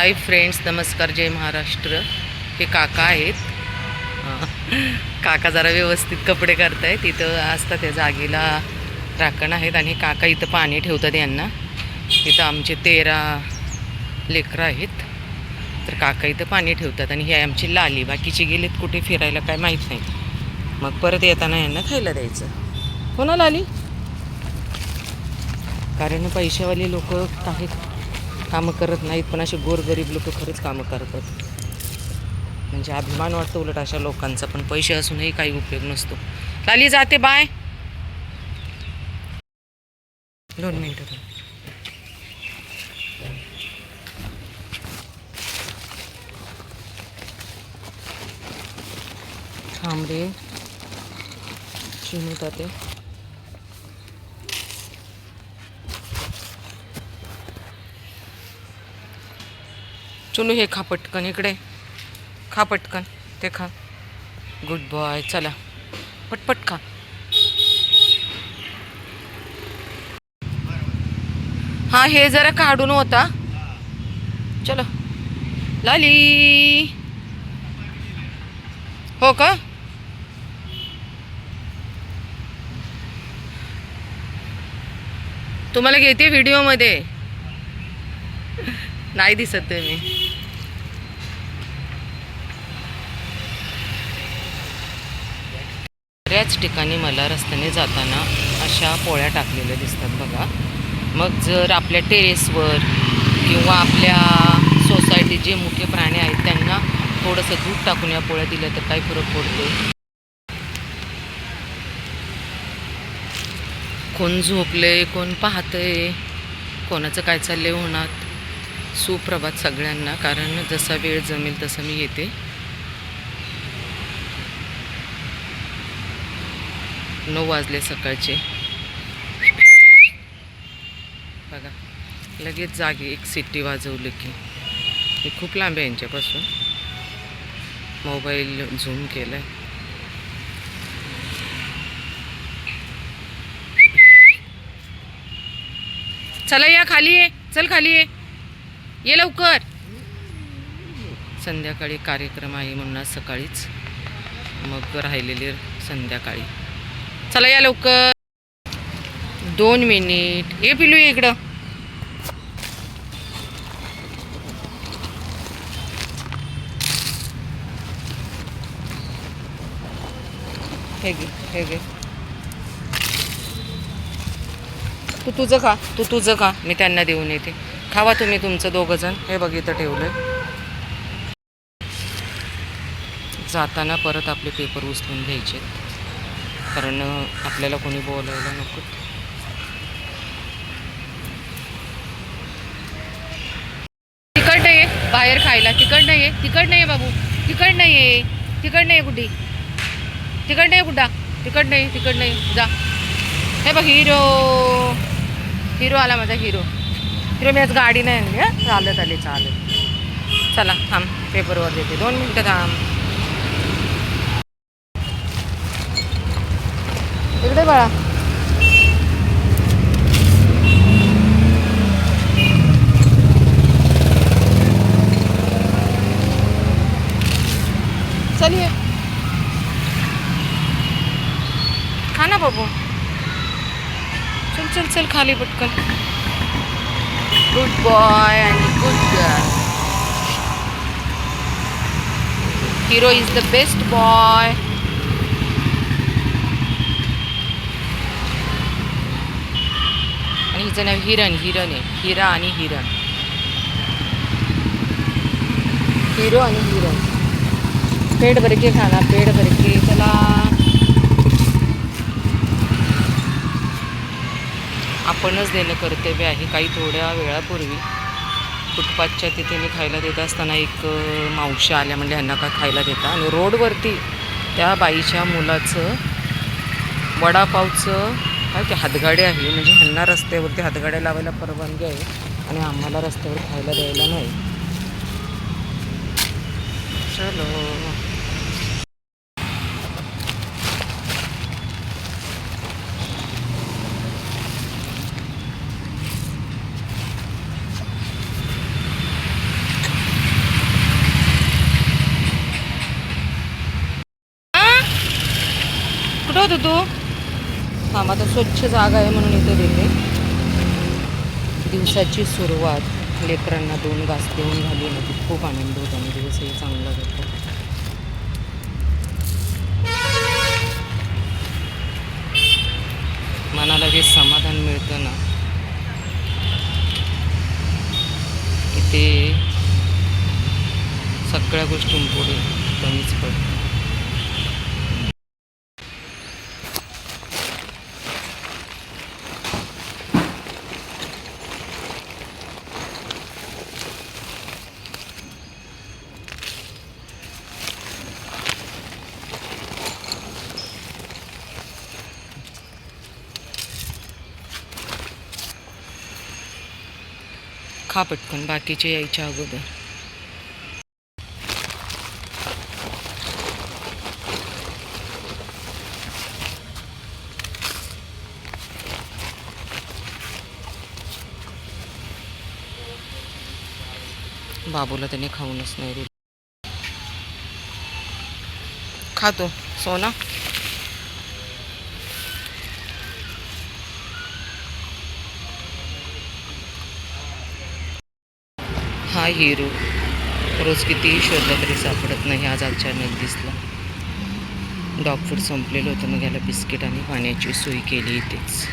Hi friends नमस्कार जय महाराष्ट्र. हे काका आहेत. काका जरा व्यवस्थित कपडे करतायत. इथं असतात त्या जागेला राखण आहेत आणि काका इथं पाणी ठेवतात यांना. इथं आमचे तेरा लेकरं आहेत. तर काका इथं पाणी ठेवतात आणि ही आहे आमची लाली. बाकीची गेलेत कुठे फिरायला काय माहीत नाही. मग परत येताना यांना खायला द्यायचं. हो ना लाली? कारण पैशावाले लोक काही कामं करत नाहीत पण असे गोरगरीब लोक खरंच कामं करतात. म्हणजे अभिमान वाटतो उलट अशा लोकांचा पण पैसे असूनही काही उपयोग नसतो. लाली जाते बाय. दोन मिनटं थांब. थांब जाते चुनू हे खा पटकन इकडे. खा पटकन. ते खा. गुड बॉय चला. पटपट खा. हा हे जरा काढून होता. चलो. लाली. हो का? तुम्हाला घेते व्हिडिओमध्ये नाही दिसत मी. बऱ्याच ठिकाणी मला रस्त्याने जाताना अशा पोळ्या टाकलेल्या दिसतात बघा. मग जर आपल्या टेरेसवर किंवा आपल्या सोसायटीत जे मुख्य प्राणी आहेत त्यांना थोडंसं दूध टाकून या पोळ्या दिल्या तर काय फरक पडतो. कोण झोपले कोण पाहतंय कोणाचं काय चाललंय होणार सुप्रभात सगळ्यांना कारण जसा वेळ जमेल तसं मी येते. नऊ वाजले सकाळचे. बघा लगेच जागे एक सिट्टी वाजवली की. हे खूप लांब आहे यांच्यापासून. मोबाईल झूम केलं आहे चला या खाली ये चल खाली ये. ये लवकर. संध्याकाळी कार्यक्रम आहे म्हणून सकाळीच. मग राहिलेली संध्याकाळी. चला या लवकर. दोन मिनिट. ये पिलू इकडं. हे घे हे घे. तू तुझं खा तू तुझं खा. मी त्यांना देऊन येते. खावा तुम्ही तुमचं दोघं जण. हे बघ इथं ठेवलंय. जाताना परत आपले पेपर उचलून घ्यायचे. कारण आपल्याला कोणी बोलायला नको. तिकट नाही आहे बाहेर खायला. तिकट नाही आहे तिकट नाही आहे बाबू. तिकट नाही आहे तिकट नाही आहे कुठे? तिकट नाही कुठा? तिकट नाही तिकट नाही जा. हे बघ हिरो. हिरो आला माझा हिरो. हिरो मी आज गाडी नाही आणली हां? चालत आले चालत. चला थांब. पेपरवर देते. दोन मिनटं थांब. इकडे बाळा. चलिए खा ना बाबू. चल चल चल खाली पटकन. गुड बॉय आणि good girl hero is the best boy आणि हिचं नाव हिरण हिरण आहे. हिरा आणि हिरण. हिरो आणि हिरण पेट भर के खाना पेट भर के चला. आपणच देणं कर्तव्य आहे. काही थोड्या वेळापूर्वी फुटपाथच्या तिथे मी खायला देत असताना एक मावशी आल्या. म्हणजे ह्यांना का खायला देता? आणि रोडवरती त्या बाईच्या मुलाचं वडापावचं काय ते हातगाडी आहे. म्हणजे ह्यांना रस्त्यावरती हातगाड्या लावायला परवानगी आहे आणि आम्हाला रस्त्यावर खायला द्यायला नाही. चलो. कुठं होतो तू? हा आता स्वच्छ जागा आहे म्हणून इथे देते दिवसाची सुरुवात लेकरांना दोन घास देऊन झाली. ना की खूप आनंद होतो. आणि दिवसही चांगला जातो. मनाला जे समाधान मिळतं ना इथे सगळ्या सगळ्या गोष्टींपुढे कमीच पडतं. खा पटकन बाकीचे यायच्या अगोदर. बाबूला त्याने खाऊनच नाही दिलं. खातो सोना. हा हिरो रोज कितीही शोधला तरी सापडत नाही. आज अचानक दिसला. डॉग फूड संपलेलं होतं. मग याला बिस्किट आणि पाण्याची सोय केली इथेच.